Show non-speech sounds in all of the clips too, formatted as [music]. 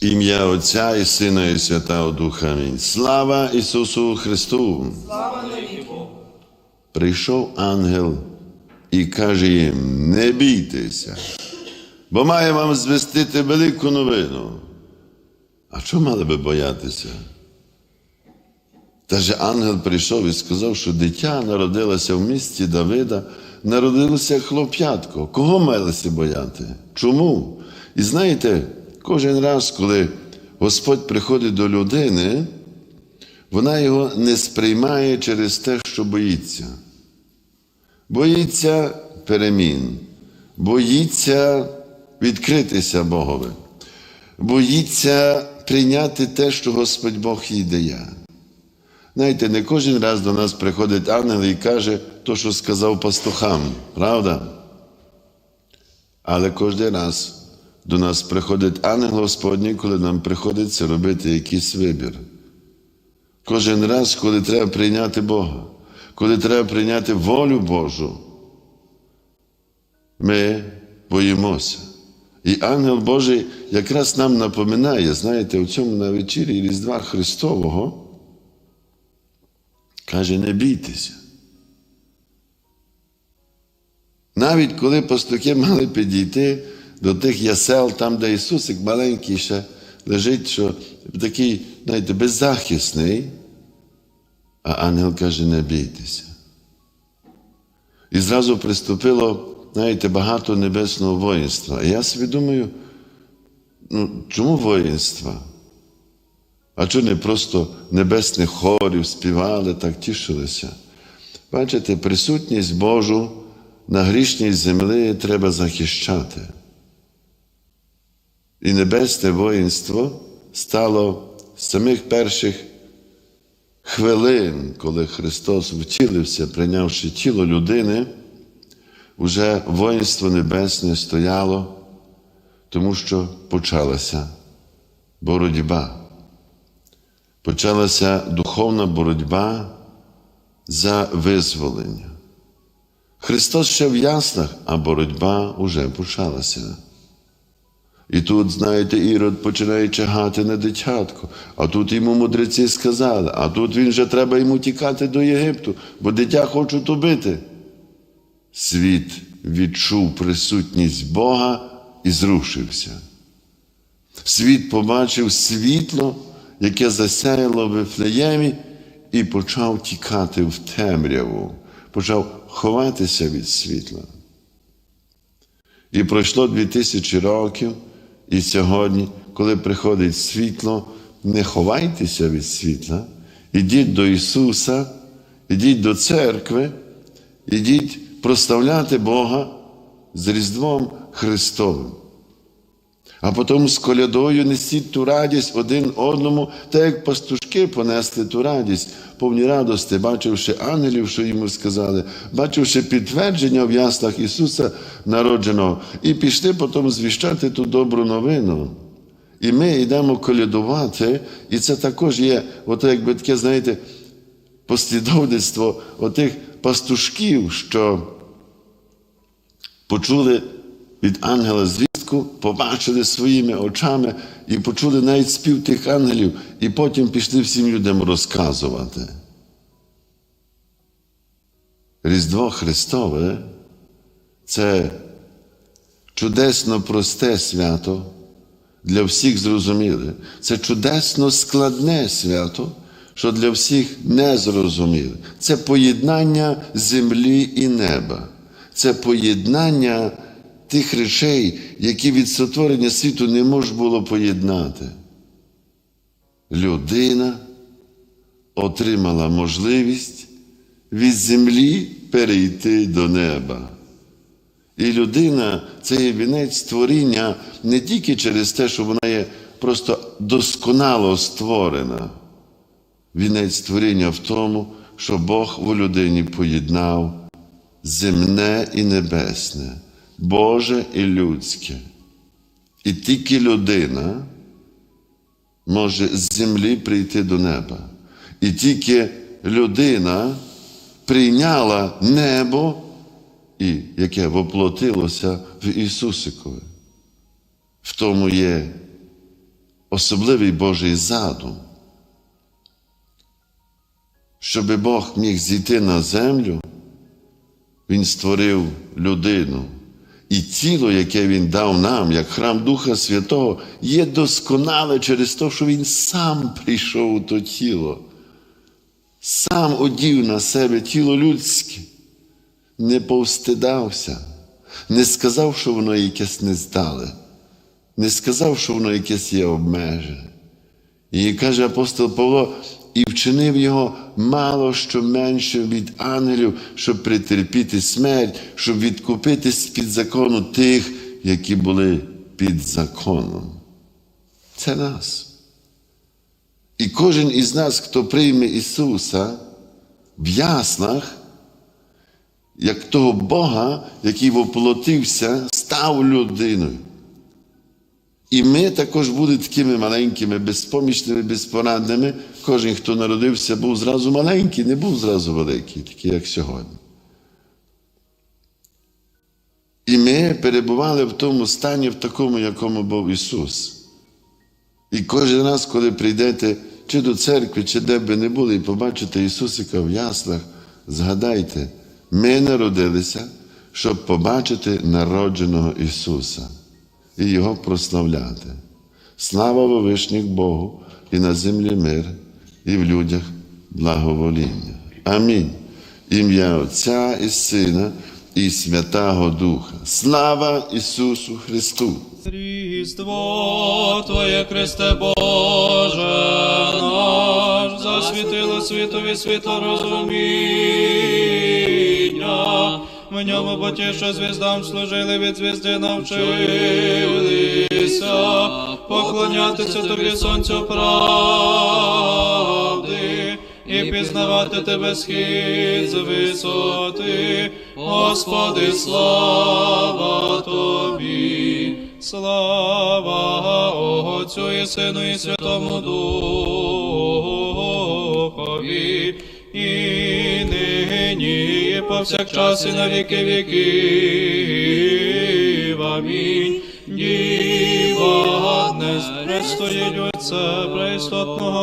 Ім'я Отця і Сина, і Святого Духа. Амінь. Слава Ісусу Христу! Слава навіку! Прийшов ангел і каже їм: не бійтеся, бо має вам звестити велику новину. А чого мали би боятися? Та же ангел прийшов і сказав, що дитя народилося в місті Давида, народилося хлоп'ятко. Кого малися бояти? Чому? І знаєте, кожен раз, коли Господь приходить до людини, вона його не сприймає через те, що боїться. Боїться перемін, боїться відкритися Богові, боїться прийняти те, що Господь Бог їй дає. Знаєте, не кожен раз до нас приходить ангел і каже то, що сказав пастухам, правда? Але кожен раз до нас приходить ангел Господній, коли нам приходиться робити якийсь вибір. Кожен раз, коли треба прийняти Бога, коли треба прийняти волю Божу, ми боїмося. І ангел Божий якраз нам напоминає, знаєте, у цьому на вечірі Різдва Христового каже, не бійтеся. Навіть коли пастухи мали підійти до тих ясел, там, де Ісусик маленький ще лежить, що такий, знаєте, беззахисний, а ангел каже, не бійтеся. І зразу приступило, знаєте, багато небесного воїнства. І я собі думаю, ну, чому воїнства? А чому не просто небесних хорів співали, так тішилися? Бачите, присутність Божу на грішній землі треба захищати. І небесне воїнство стало з самих перших хвилин, коли Христос втілився, прийнявши тіло людини, уже воїнство небесне стояло, тому що почалася боротьба. Почалася духовна боротьба за визволення. Христос ще в яслах, а боротьба вже почалася. І тут, знаєте, Ірод починає чагати на дитятко, а тут йому мудреці сказали, а тут він же треба йому тікати до Єгипту, бо дитя хочуть убити. Світ відчув присутність Бога і зрушився. Світ побачив світло, яке засяяло в Вифлеємі, і почав тікати в темряву, почав ховатися від світла. І пройшло дві тисячі років, і сьогодні, коли приходить світло, не ховайтеся від світла, ідіть до Ісуса, ідіть до церкви, ідіть проставляти Бога з Різдвом Христовим. А потім з колядою несіть ту радість один одному, так як пастушки понесли ту радість, повні радости, бачивши ангелів, що йому сказали, бачивши підтвердження в яслах Ісуса народженого, і пішли потім звіщати ту добру новину. І ми йдемо колядувати, і це також є, ото якби таке, знаєте, послідовництво отих пастушків, що почули від ангела звістку, побачили своїми очами і почули навіть спів тих ангелів, і потім пішли всім людям розказувати. Різдво Христове це чудесно просте свято, для всіх зрозуміле. Це чудесно складне свято, що для всіх не зрозуміле. Це поєднання землі і неба. Це поєднання тих речей, які від сотворення світу не можна було поєднати. Людина отримала можливість від землі перейти до неба. І людина це є вінець творіння не тільки через те, що вона є просто досконало створена. Вінець творіння в тому, що Бог у людині поєднав земне і небесне, Боже і людське. І тільки людина може з землі прийти до неба. І тільки людина прийняла небо, і яке воплотилося в Ісусикові. В тому є особливий Божий задум, щоб Бог міг зійти на землю, Він створив людину. І тіло, яке Він дав нам, як храм Духа Святого, є досконале через те, що Він сам прийшов у то тіло, сам одів на себе тіло людське, не повстидався, не сказав, що воно якесь нездале, не сказав, що воно якесь є обмежене. І каже апостол Павло, і вчинив його мало що менше від ангелів, щоб притерпіти смерть, щоб відкупити з-під закону тих, які були під законом. Це нас. І кожен із нас, хто прийме Ісуса в яснах, як того Бога, який воплотився, став людиною. І ми також були такими маленькими, безпомічними, безпорадними. Кожен, хто народився, був зразу маленький, не був зразу великий, такий, як сьогодні. І ми перебували в тому стані, в такому, якому був Ісус. І кожен раз, коли прийдете чи до церкви, чи де би не були, і побачите Ісусика в яслах, згадайте, ми народилися, щоб побачити народженого Ісуса і Його прославляти. Слава вовишніх Богу і на землі мир, і в людях благовоління. Амінь. Ім'я Отця і Сина і Святого Духа. Слава Ісусу Христу! Різдво Твоє, Христе Боже наш, засвітило світові світло розуміння. В ньому потіше звіздам служили, від звізди навчилися, поклонятися тобі сонцю правди і пізнавати тебе схід з висоти, Господи, слава тобі, слава Отцю і Сину і Святому Духові, повсякчас, і на віки віків. Амінь. Діва не престоїть Отця престотного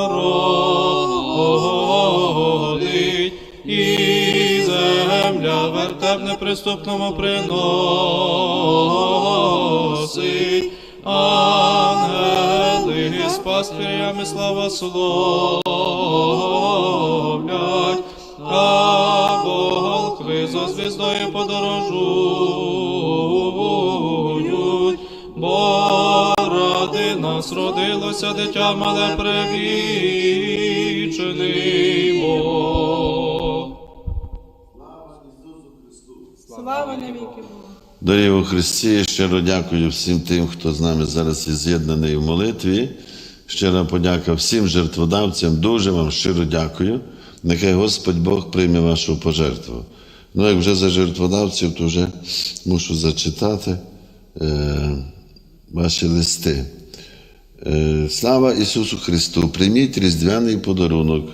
родить, і земля вертеп неприступному приносить, ангели з пастирями слава словлять, зо подорожують, бо ради нас родилося дитя мале превічений Бог. Слава навіки Богу. Дорогі у Христі, щиро дякую всім тим, хто з нами зараз є з'єднаний в молитві. Щира подяка всім жертводавцям. Дуже вам щиро дякую. Нехай Господь Бог прийме вашу пожертву. Ну, як вже за жертводавців, то вже мушу зачитати е, ваші листи. Е, слава Ісусу Христу! Прийміть різдвяний подарунок,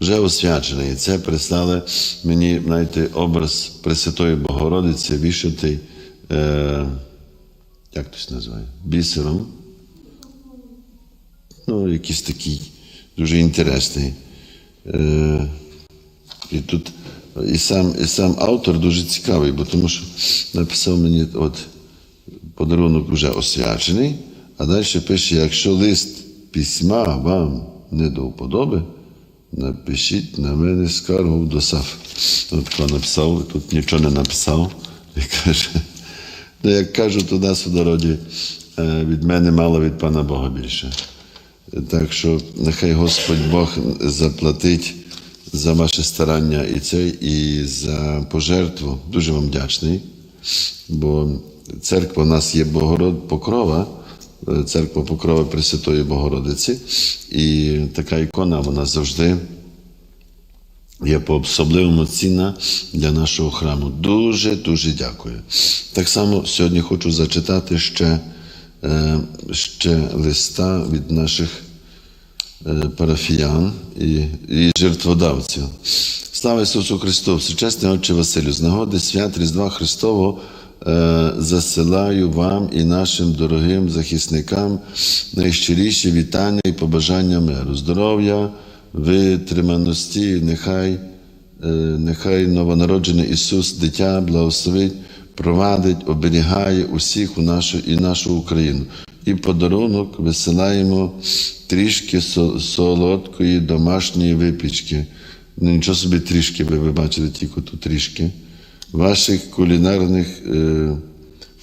вже освячений. Це прислали мені, знаєте, образ Пресвятої Богородиці, вішатий, е, як то це називає, бісером. Ну, якийсь такий дуже інтересний. Е, і тут і сам, і сам автор дуже цікавий, бо тому що написав мені от подарунок вже освячений, а далі пише: якщо лист письма вам не до вподоби, напишіть на мене скаргу в ДОСАФ. От тако написав, тут нічого не написав. [laughs] І каже, ну, як кажуть у нас у народі, е, від мене мало від пана Бога більше. Так що нехай Господь Бог заплатить за ваше старання і це, і за пожертву. Дуже вам вдячний. Бо церква у нас є Богород Покрова, е, церква Покрова Пресвятої Богородиці. І така ікона вона завжди є по особливому цінна для нашого храму. Дуже дуже дякую. Так само сьогодні хочу зачитати ще, е, ще листа від наших парафіян і, і жертводавців. Слава Ісусу Христу! Всечесний Отче Василю, з нагоди свят Різдва Христового е, засилаю вам і нашим дорогим захисникам найщиріші вітання і побажання миру, здоров'я, витриманості, нехай, е, нехай новонароджений Ісус, дитя, благословить, провадить, оберігає усіх у нашу і нашу Україну. І подарунок висилаємо трішки солодкої домашньої випічки. Ну, нічого собі трішки, ви, ви бачите тільки тут трішки. Ваших кулінарних е,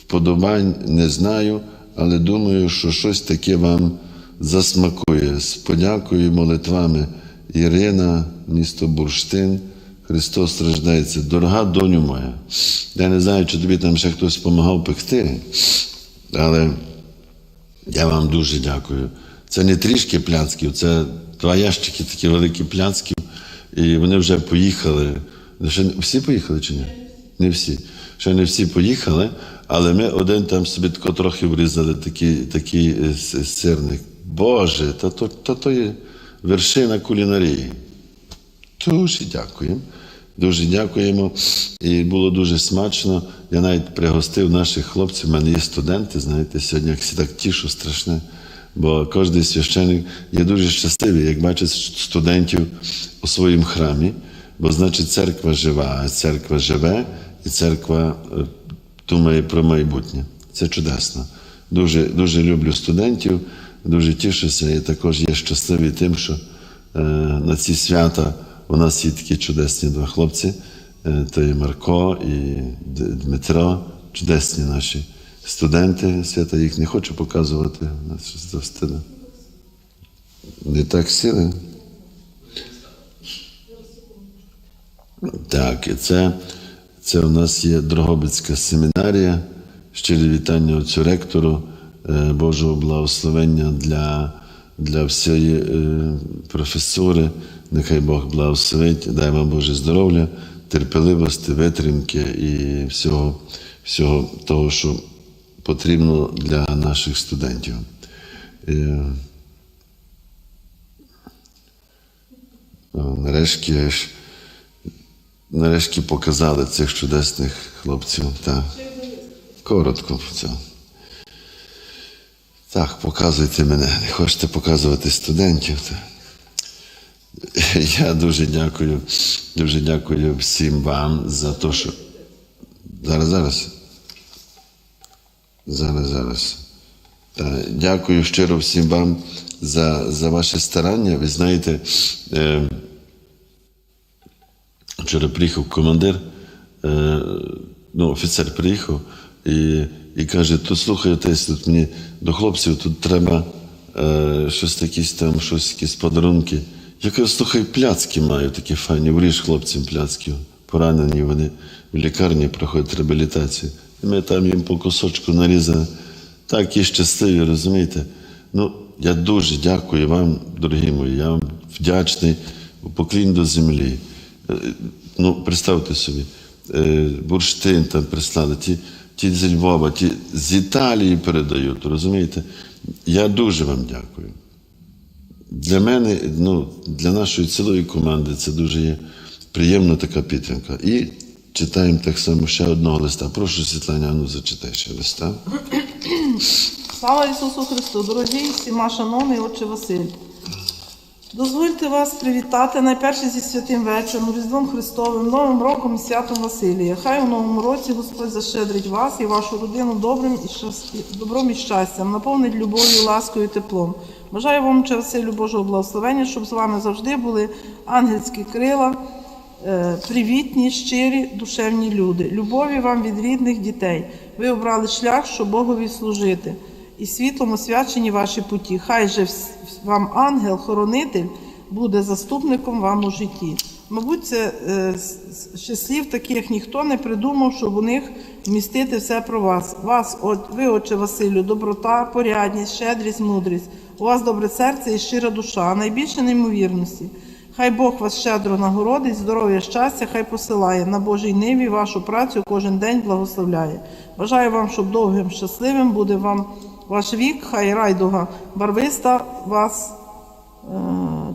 вподобань не знаю, але думаю, що щось таке вам засмакує. З подякою молитвами Ірина, місто Бурштин, Христос страждається. Дорога доню моя. Я не знаю, чи тобі там ще хтось допомагав пекти, але я вам дуже дякую. Це не трішки пляцків, це два ящики такі великі пляцків, і вони вже поїхали. Ще всі поїхали чи ні? Не всі. Ще не всі поїхали, але ми один там собі тако трохи врізали такий, такий е, сирник. Боже, та то, та то є вершина кулінарії. Дуже дякуємо. Дуже дякуємо. І було дуже смачно. Я навіть пригостив наших хлопців. У мене є студенти, знаєте, сьогодні як всі так тішу страшне. Бо кожен священник є дуже щасливий, як бачить студентів у своїм храмі, бо значить церква жива, а церква живе, і церква е, думає про майбутнє. Це чудесно. Дуже, дуже люблю студентів, дуже тішуся і також є щасливий тим, що е, на ці свята у нас є такі чудесні два хлопці. Е, то є Марко і Дмитро, чудесні наші студенти. Свята їх не хочу показувати. Не так сіли. Так, і це, це у нас є Дрогобицька семінарія. Щирі вітання отцю ректору, е, Божого благословення для, для всієї е, професури. Нехай Бог благословить, дай вам Боже здоров'я, терпеливості, витримки і всього, всього того, що потрібно для наших студентів. Е, Нарешті нарешті показали цих чудесних хлопців. Так. Коротко це. Так, показуйте мене. Не хочете показувати студентів. Так. [laughs] Я дуже дякую, дуже дякую всім вам за те, що. Зараз, зараз. Зараз, зараз. Дякую щиро всім вам за, за ваше старання. Ви знаєте, е, вчора приїхав командир, е, ну, офіцер приїхав і, і каже: то слухай, отець, тут мені до хлопців тут треба е, щось якісь там, щось якісь подарунки. Я кажу, слухай, пляцки маю такі файні, вріж хлопцям пляцків. Поранені вони в лікарні проходять реабілітацію. І ми там їм по кусочку нарізали. Такі щасливі, розумієте? Ну, я дуже дякую вам, дорогі мої. Я вам вдячний, поклін до землі. Е, Ну, представте собі, е, бурштин там прислали, ті, ті з Львова, ті з Італії передають, розумієте? Я дуже вам дякую. Для мене, ну, для нашої цілої команди це дуже є приємна така підтримка. І читаємо так само ще одного листа. Прошу, Світланяну, зачитай ще листа. Слава Ісусу Христу! Дорогі всіма шановний Отче Василь. Дозвольте вас привітати найперше зі святим вечором, Різдвом Христовим, Новим роком і святом Василія. Хай у новому році Господь защедрить вас і вашу родину добрим і щас- добром і щастям, наповнить любов'ю, ласкою теплом. Бажаю вам, Василю, Божого благословення, щоб з вами завжди були ангельські крила, е, привітні, щирі, душевні люди. Любові вам від рідних дітей. Ви обрали шлях, щоб Богові служити. І світлом освячені ваші путі. Хай же вам ангел-хоронитель буде заступником вам у житті. Мабуть, це е, ще слів таких ніхто не придумав, щоб у них вмістити все про вас. Вас, ви, отче Василю, доброта, порядність, щедрість, мудрість. У вас добре серце і щира душа, а найбільше неймовірності. Хай Бог вас щедро нагородить, здоров'я, щастя, хай посилає на Божій ниві вашу працю кожен день благословляє. Бажаю вам, щоб довгим щасливим буде вам ваш вік, хай райдуга барвиста вас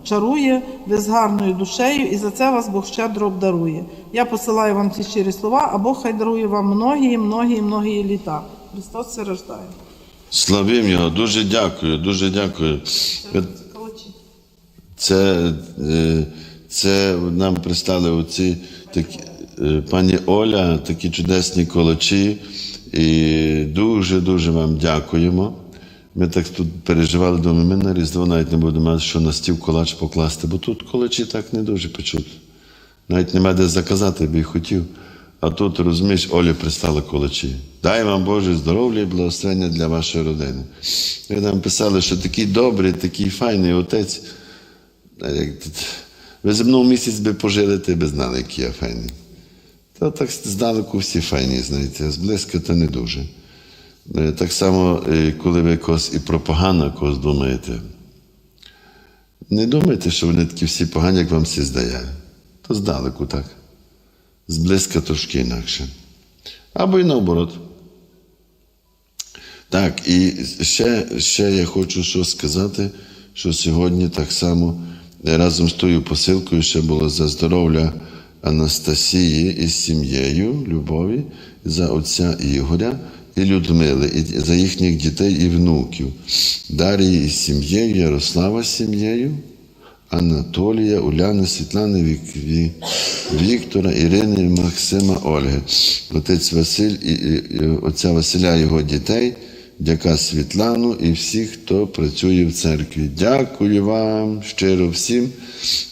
чарує, ви з гарною душею, і за це вас Бог щедро обдарує. Я посилаю вам ці щирі слова, а Бог хай дарує вам многії, многії, многії літа. Христос це рождає. Славім Його, дуже дякую, дуже дякую. Це, е, це нам пристали оці такі, е, пані Оля, такі чудесні колочі. І дуже-дуже вам дякуємо. Ми так тут переживали, думаю, ми на Різдво навіть не будемо мати, що на стіл колач покласти, бо тут колочі так не дуже печуть. Навіть нема де заказати, би хотів. А тут, розумієш, Олі пристали колочі. Дай вам Боже здоров'я і благословення для вашої родини. Ви нам писали, що такий добрий, такий файний отець. Ви зі мною місяць би пожили, ти би знали, який я файний. Та так здалеку всі файні, знаєте, зблизька то не дуже. Е, Так само, е, коли ви когось і про погано когось думаєте, не думайте, що вони такі всі погані, як вам всі здає. То здалеку так. Зблизька трошки інакше. Або й наоборот. Так, і ще, ще я хочу що сказати, що сьогодні так само е, разом з тою посилкою ще було за здоров'я Анастасії із сім'єю Любові, за отця Ігоря і Людмили, і за їхніх дітей і внуків, Дарії із сім'єю, Ярослава з сім'єю. Анатолія, Уляни, Світлани, Вік, Ві, Віктора, Ірини, Максима, Ольги. Отець Василь і, і, і отця Василя його дітей, дяка Світлану і всіх, хто працює в церкві. Дякую вам щиро всім.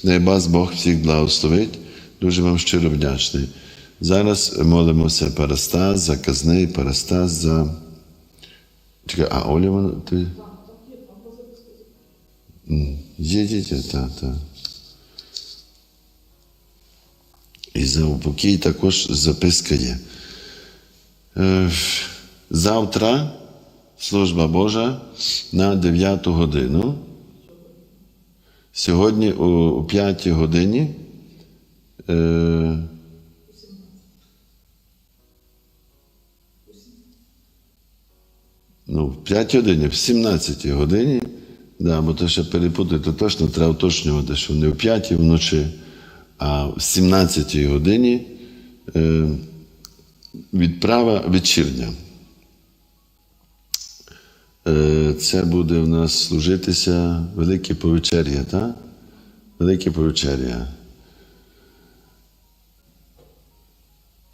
Дай вас Бог всіх благословить. Дуже вам щиро вдячний. Зараз молимося Парастас, за казний Парастас, за. Чекай, а Оля вона ти. Є, є, так, так. І за упокій також записка є. Е, Завтра служба Божа на 9 годину. Сьогодні о 5 годині. Е, Ну, в 5 годині, в 17 годині, да, бо то ще перепутати, то точно треба уточнювати, що не в 5 вночі, а в 17 годині е, відправа вечірня. Е, це буде в нас служитися Велике повечеря, так? Велике повечеря.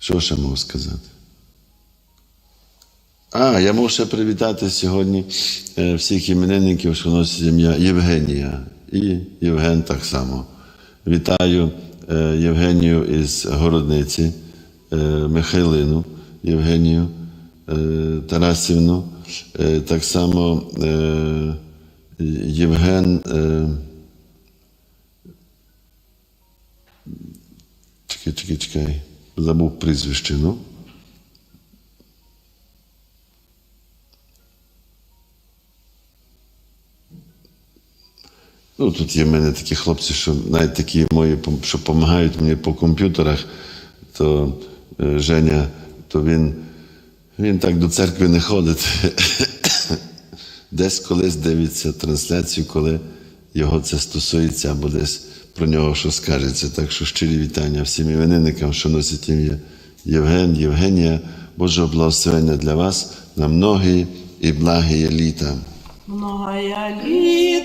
Що ще можу сказати? А, я можу ще привітати сьогодні е, всіх іменинників, що носять ім'я Євгенія. І Євген так само. Вітаю е, Євгенію із Городниці, е, Михайлину Євгенію Тарасівну. Так само Євген. Чекай, чекай, чекай. Забув прізвище, ну. Ну, тут є в мене такі хлопці, що навіть такі мої, що допомагають мені по комп'ютерах, то е, Женя, то він, він так до церкви не ходить. [coughs] Десь колись дивиться трансляцію, коли його це стосується, або десь про нього що скажеться. Так що щирі вітання всім іменинникам, що носять ім'я Євген, Євгенія, Божого благословення для вас на многі і благі літа. Многая літа,